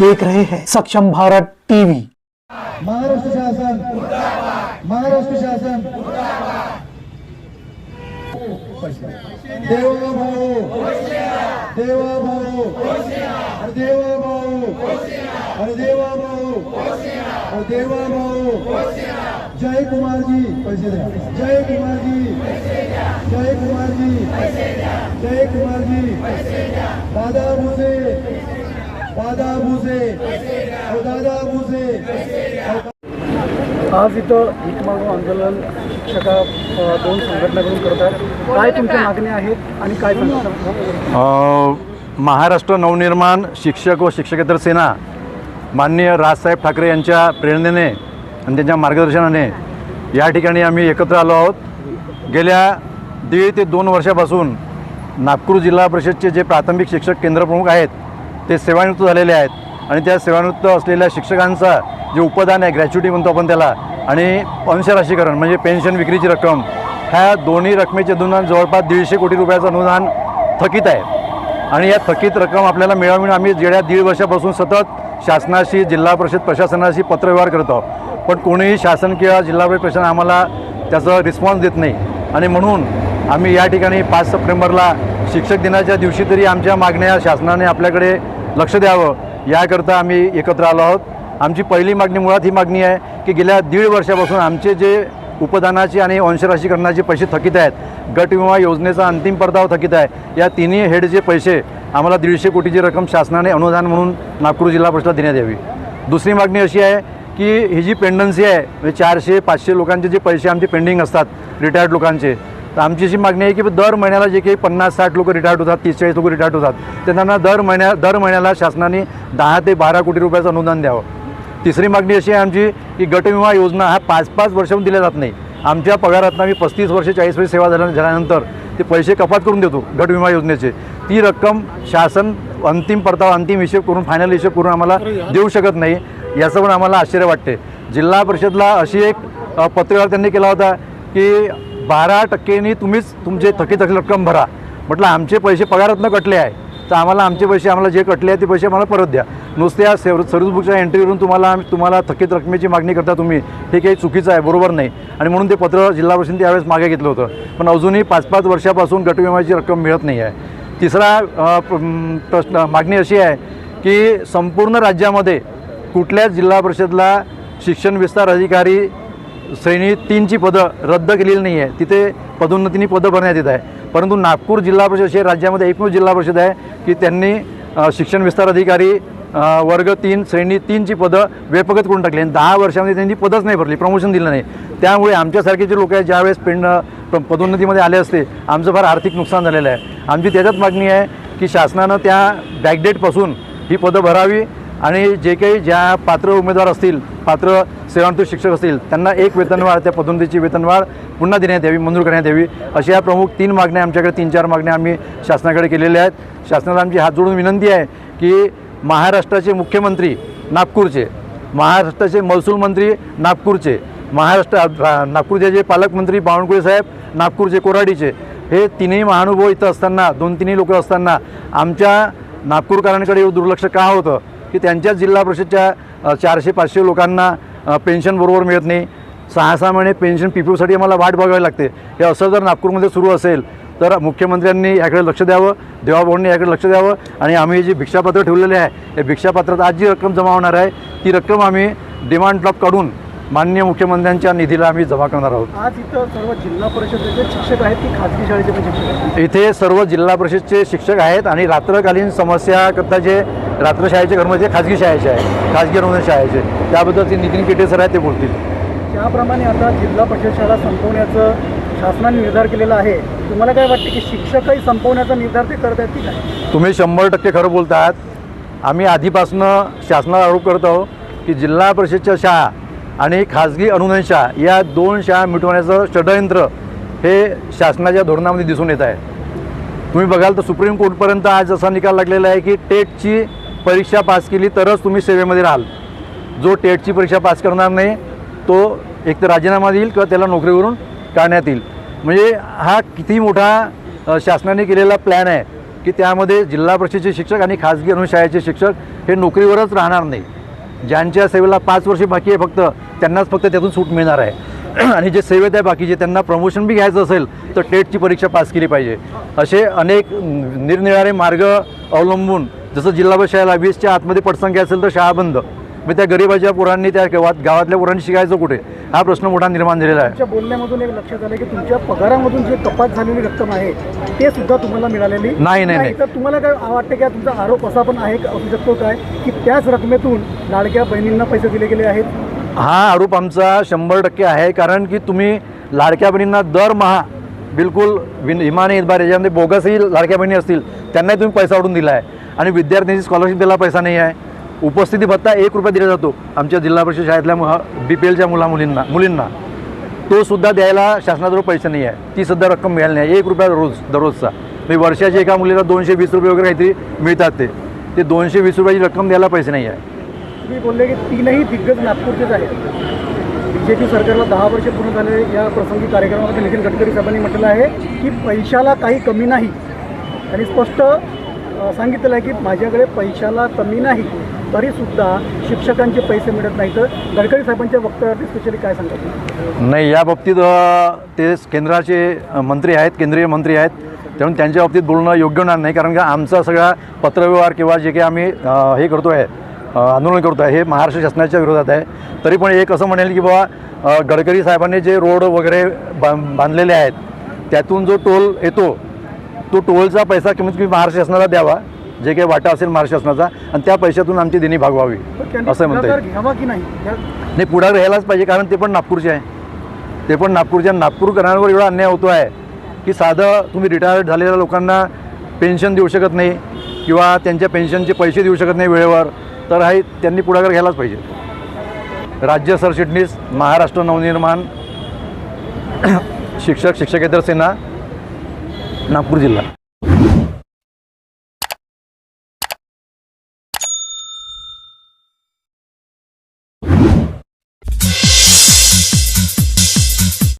देख रहे हैं। सक्षम भारत टीवी। महाराष्ट्र शासन। महाराष्ट्र शासन। देवा भाऊ। देवा भाऊ। अरे देवा भाऊ। अरे देवा भाऊ। अरे देवा भाऊ। जय कुमार जी पैसे द्या। जय कुमार जी जय कुमार जी जय कुमार जी दादा भुसे। दादा भुसे। अहो दादा भुसे। आज इथं भीक मागू आंदोलन शिक्षका दोन संघटनाकडून करत आहेत. काय तुमच्या मागण्या आहेत आणि काय महाराष्ट्र नवनिर्माण शिक्षक व शिक्षकेतर सेना माननीय राजसाहेब ठाकरे यांच्या प्रेरणेने आणि त्यांच्या मार्गदर्शनाने या ठिकाणी आम्ही एकत्र आलो आहोत. गेल्या दीड ते दोन वर्षापासून नागपूर जिल्हा परिषदचे जे प्राथमिक शिक्षक केंद्रप्रमुख आहेत ते सेवानिवृत्त झालेले आहेत. आणि त्या सेवानिवृत्त असलेल्या शिक्षकांचा जे उपदान आहे ग्रॅच्युटी म्हणतो आपण त्याला आणि अंशराशीकरण म्हणजे पेन्शन विक्रीची रक्कम ह्या दोन्ही रकमेचे अनुदान जवळपास दीडशे कोटी रुपयाचं अनुदान थकीत आहे. आणि या थकीत रक्कम आपल्याला मिळावी आम्ही गेल्या दीड वर्षापासून सतत शासनाशी जिल्हा परिषद प्रशासनाशी पत्रव्यवहार करतो पण कोणीही शासन किंवा जिल्हा परिषद प्रशासन आम्हाला त्याचा रिस्पॉन्स देत नाही. आणि म्हणून आम्ही या ठिकाणी पाच सप्टेंबरला शिक्षक दिनाच्या दिवशी तरी आमच्या मागण्या शासनाने आपल्याकडे लक्ष द्यावं. याकरता आम्ही एकत्र आलो आहोत. आमची पहिली मागणी मुळात ही मागणी आहे की गेल्या दीड वर्षापासून आमचे जे उपदानाची आणि अंशराशीकरणाचे पैसे थकीत आहेत गट विमा योजनेचा अंतिम परतावा थकीत आहे या तिन्ही हेडचे पैसे आम्हाला दीडशे कोटीची रक्कम शासनाने अनुदान म्हणून नागपूर जिल्हा परिषदला देण्यात यावी. दुसरी मागणी अशी आहे की ही जी पेंडन्सी आहे म्हणजे चारशे पाचशे लोकांचे जे पैसे आमचे पेंडिंग असतात रिटायर्ड लोकांचे तर आमची अशी मागणी आहे की दर महिन्याला जे काही पन्नास साठ लोक रिटायर्ड होतात तीस चाळीस लोक रिटायर्ड होतात त्यांना दर महिन्या दर महिन्याला शासनाने दहा ते बारा कोटी रुपयाचं अनुदान द्यावं. तिसरी मागणी अशी आहे आमची की गटविमा योजना हा पाच पाच वर्षाहून दिल्या जात नाही. आमच्या पगारातनं आम्ही पस्तीस वर्ष चाळीस वर्ष सेवा झाल्या झाल्यानंतर ते पैसे कपात करून देतो गट विमा योजनेचे. ती रक्कम शासन अंतिम परतावा अंतिम हिशेब करून फायनल हिशेब करून आम्हाला देऊ शकत नाही याचं पण आम्हाला आश्चर्य वाटते. जिल्हा परिषदला अशी एक पत्रकार पत्रव्यवहार त्यांनी केला होता की बारा टक्केनी तुम्हीच तुमचे थकीत रक्कम भरा. म्हटलं आमचे पैसे पगारातनं कटले आहे. तर आम्हाला आमचे पैसे आम्हाला जे कटले आहे ते पैसे आम्हाला परत द्या. नुसत्या सेव सर्व्हिस बुकच्या एंट्रीवरून तुम्हाला आम्ही- तुम्हाला थकीत रकमेची मागणी करता तुम्ही. हे काही चुकीचं आहे बरोबर नाही. आणि म्हणून ते पत्र जिल्हा परिषदेने त्यावेळेस मागे घेतलं होतं. पण अजूनही पाच पाच वर्षापासून गटविम्याची रक्कम मिळत नाही आहे. तिसरा प्रश्न मागणी अशी आहे की संपूर्ण राज्यामध्ये कुठल्याच जिल्हा परिषदला शिक्षण विस्तार अधिकारी श्रेणी तीनची पदं रद्द केलेली नाही आहे तिथे पदोन्नतीने पदं भरण्यात येत आहे. परंतु नागपूर जिल्हा परिषद हे राज्यामध्ये एकमेव जिल्हा परिषद आहे की त्यांनी शिक्षण विस्तार अधिकारी वर्ग तीन श्रेणी तीनची पदं वेपगत करून टाकली. आणि दहा वर्षामध्ये त्यांनी पदच नाही भरली प्रमोशन दिलं नाही. त्यामुळे आमच्यासारखे जे लोक आहेत ज्यावेळेस पेंड प- पदोन्नतीमध्ये आले असते आमचं फार आर्थिक नुकसान झालेलं आहे. आमची त्याच्यात मागणी आहे की शासनानं त्या बॅकडेटपासून ही पदं भरावी आणि जे काही ज्या पात्र उमेदवार असतील पात्र सेवानिवृत्त शिक्षक असतील त्यांना एक वेतनवाढ त्या पदोन्नतीची वेतनवाढ पुन्हा देण्यात यावी मंजूर करण्यात यावी. अशा या प्रमुख तीन मागण्या आमच्याकडे तीन चार मागण्या आम्ही शासनाकडे केलेल्या आहेत. शासनाला आमची हात जोडून विनंती आहे की महाराष्ट्राचे मुख्यमंत्री नागपूरचे महाराष्ट्राचे महसूल मंत्री नागपूरचे महाराष्ट्र नागपूरचे जे पालकमंत्री बावनकुळे साहेब नागपूरचे कोराडीचे हे तिन्ही महानुभव इथं असताना दोन तिन्ही लोक असताना आमच्या नागपूरकरांकडे दुर्लक्ष का होतं? की त्यांच्याच जिल्हा परिषदच्या चारशे पाचशे लोकांना पेन्शन बरोबर मिळत नाही. सहा सहा महिने पेन्शन पी पी ओसाठी आम्हाला वाट बघावी लागते. हे असं जर नागपूरमध्ये सुरू असेल तर मुख्यमंत्र्यांनी याकडे लक्ष द्यावं देवाभाऊंनी याकडे लक्ष द्यावं आणि आम्ही जे भिक्षापत्र ठेवलेले आहे या भिक्षापत्रात आज जी रक्कम जमा होणार आहे ती रक्कम आम्ही डिमांड ड्रॉप काढून माननीय मुख्यमंत्र्यांच्या निधीला आम्ही जमा करणार आहोत. आज इथं सर्व जिल्हा परिषदेचे शिक्षक आहेत की खाजगी शाळेचे पण शिक्षक इथे सर्व जिल्हा परिषदचे शिक्षक आहेत आणि रात्रकालीन समस्याकरता जे रात्रशाळेचे कर्मचारी खाजगी शाळेचे आहे. खाजगी अनुदान शाळेचे. त्याबद्दल ते नितीन केटे सर आहेत ते बोलतील. त्याप्रमाणे आता जिल्हा परिषद शाळा संपवण्याचं शासनाने निर्धार केलेला आहे. तुम्हाला काय वाटतं की शिक्षकही संपवण्याचा निर्धार ते करत आहेत की काय तुम्ही शंभर टक्के खरं बोलतात आम्ही आधीपासनं शासनाला आरोप करतो की जिल्हा परिषदच्या शाळा आणि खाजगी अनुदान शाळा या दोन शाळा मिटवण्याचं षडयंत्र हे शासनाच्या धोरणामध्ये दिसून येत आहे. तुम्ही बघाल तर सुप्रीम कोर्टपर्यंत आज असा निकाल लागलेला आहे की टेटची परीक्षा पास केली तरच तुम्ही सेवेमध्ये राहाल. जो टेटची परीक्षा पास करणार नाही तो एक तर राजीनामा देईल किंवा त्याला नोकरीवरून काढण्यात येईल. म्हणजे हा किती मोठा शासनाने केलेला प्लॅन आहे की त्यामध्ये जिल्हा परिषदेचे शिक्षक आणि खाजगी अनुशाळेचे शिक्षक हे नोकरीवरच राहणार नाही. ज्यांच्या सेवेला पाच वर्षे बाकी आहे फक्त त्यांनाच फक्त त्यातून सूट मिळणार आहे. आणि जे सेवेत आहे बाकीचे त्यांना प्रमोशन बी घ्यायचं असेल तर टेटची परीक्षा पास केली पाहिजे. असे अनेक निरनिराळे मार्ग अवलंबून जसं जिल्हा परिषद शाळेला वीसच्या आतमध्ये पटसंख्या असेल तर शाळा बंद. मग त्या गरिबाच्या पोरांनी त्या गावात गावातल्या पोरांनी शिकायचं कुठे? हा प्रश्न मोठा निर्माण झालेला आहे. तुमच्या बोलण्यामधून एक लक्षात आलं की तुमच्या पगारामधून जी कपात झालेली रक्कम आहे ते सुद्धा तुम्हाला मिळालेली नाही, नाही. तर तुम्हाला काय वाटतं की तुमचा आरोप असा पण आहे का- असू शकतो काय की त्याच रकमेतून लाडक्या बहिणींना पैसे दिले गेले आहेत? हा आरोप आमचा शंभर टक्के आहे कारण की तुम्ही लाडक्या बहिणींना दरमहा बिलकुल विन इमाने इतबार याच्यामध्ये बोगसही लाडक्या बहिणी असतील त्यांनाही तुम्ही पैसा वाढून दिला आहे. आणि विद्यार्थ्यांची स्कॉलरशिप द्यायला पैसा नाही आहे. उपस्थिती भत्ता एक रुपया दिला जातो. आमच्या जिल्हा परिषद शाळेतल्या बी पी एलच्या मुला मुलींना मुलींना. तो सुद्धा द्यायला शासनाजवळ पैसे नाही आहे. ती सुद्धा रक्कम मिळाली नाही. एक रुपया रोज दररोजचा. म्हणजे वर्षाची एका मुलीला दोनशे वीस रुपये वगैरे काहीतरी मिळतात ते. ते दोनशे वीस रुपयाची रक्कम द्यायला पैसे नाही आहे. तुम्ही बोलले की तीनही दिग्गज नागपूरचेच आहेत. बीजेपी सरकारला दहा वर्ष पूर्ण झाले या प्रसंगी कार्यक्रमामध्ये नितीन गडकरी साहेबांनी म्हटलं आहे की पैशाला काही कमी नाही. आणि स्पष्ट सांगितलं सांगितलेलं आहे की माझ्याकडे पैशाला कमी नाही तरीसुद्धा शिक्षकांचे पैसे मिळत नाही तर गडकरी साहेबांच्या वक्तव्यावरती स्पेशली काय सांगतात नाही या बाबतीत ते केंद्राचे मंत्री आहेत केंद्रीय मंत्री आहेत. त्यामुळे त्यांच्या बाबतीत बोलणं योग्य होणार नाही कारण का आमचा सगळा पत्रव्यवहार किंवा जे काही आम्ही हे करतो आहे आंदोलन करतो आहे हे महाराष्ट्र शासनाच्या विरोधात आहे. तरी पण एक असं म्हणेल की बाबा गडकरी साहेबांनी जे रोड वगैरे बांधलेले आहेत त्यातून जो टोल येतो तो टोलचा पैसा कमीत कमी महाराष्ट्र शासनाला द्यावा. जे काही वाटा असेल महाराष्ट्र शासनाचा आणि त्या पैशातून आमची देणी भागवावी असं म्हणता येईल नाही? पुढाकार घ्यायलाच पाहिजे. कारण ते पण नागपूरचे आहे. ते पण नागपूरच्या नागपूरकरांवर एवढा अन्याय होतो आहे की साधं तुम्ही रिटायर्ड झालेल्या लोकांना पेन्शन देऊ शकत नाही किंवा त्यांच्या पेन्शनचे पैसे देऊ शकत नाही वेळेवर. तर हे त्यांनी पुढाकार घ्यायलाच पाहिजे. राज्य सरचिटणीस महाराष्ट्र नवनिर्माण शिक्षक शिक्षकेतर सेना नागपूर जिल्हा